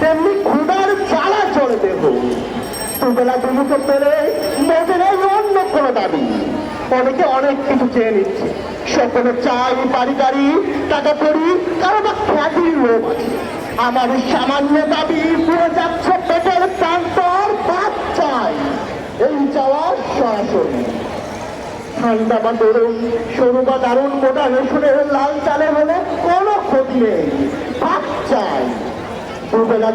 তেমনি ক্ষুদার চালা চড়ে দেব। দুবেলা দুমুখে পেলে মোদের অন্য কোনো দাবি। অনেকে অনেক কিছু চেয়ে নিচ্ছে। সকলে চাই বাড়ি গাড়ি টাকা করি, কারও বা খ্যাতির লোভ আছে। আমার সামান্য দাবি পুরো যাচ্ছে পেটের প্রান্তর বাদ চাই এই চাওয়া সরাসরি। ঠান্ডা বা গরম, সরু বা দারুণ, মোটা, রসুনের লাল চালে হলে কোনো ক্ষতি নেই। ভাত চাই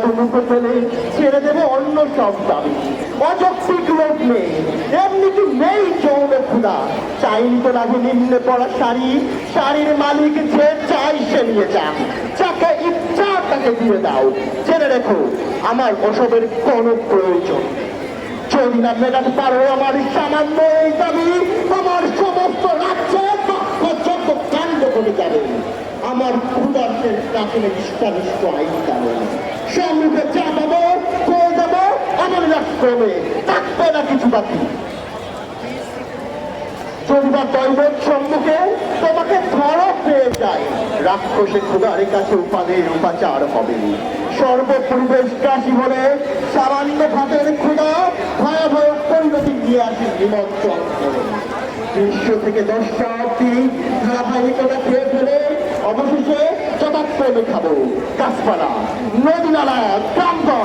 দুমুখো পেলে ছেড়ে দেবে অন্য সব দাবি। অযৌক্তিক লোক নেই, এমনি কি নেই ক্ষুদা চাইনি তো লাগে নিম্নে পড়া শাড়ি? শাড়ির মালিক যে চাই সে নিয়ে যান যাকে ইচ্ছা তাকে দিয়ে দাও। জেনে রেখো, আমার ওসবের কোনো প্রয়োজন যদি না মেটাতে পারো আমার সামান্য এই দাবি আমার ক্ষুদার্থের কাছে ইষ্টানিষ্ট আইন কানুন সম্মুখে চা দেবো করে দেবো? আমার রাষ্ট্রমে থাকবে না কিছু বাকি। দৈবের সম্মুখে তোমাকে ধরো পেয়ে যায়, রাক্ষসে কাছে উপাদের উপাচার হবে। সর্বপরিবেশ কাশি সামান্য ভাতের ক্ষুদা ভয়াবহ পরিণতি নিয়ে আসে নিমন্ত্রণ করে। বিশ্ব থেকে দশটা অব্দি যথাক্রমে খাব। গাছপালা নদী নালা গ্রামগঞ্জ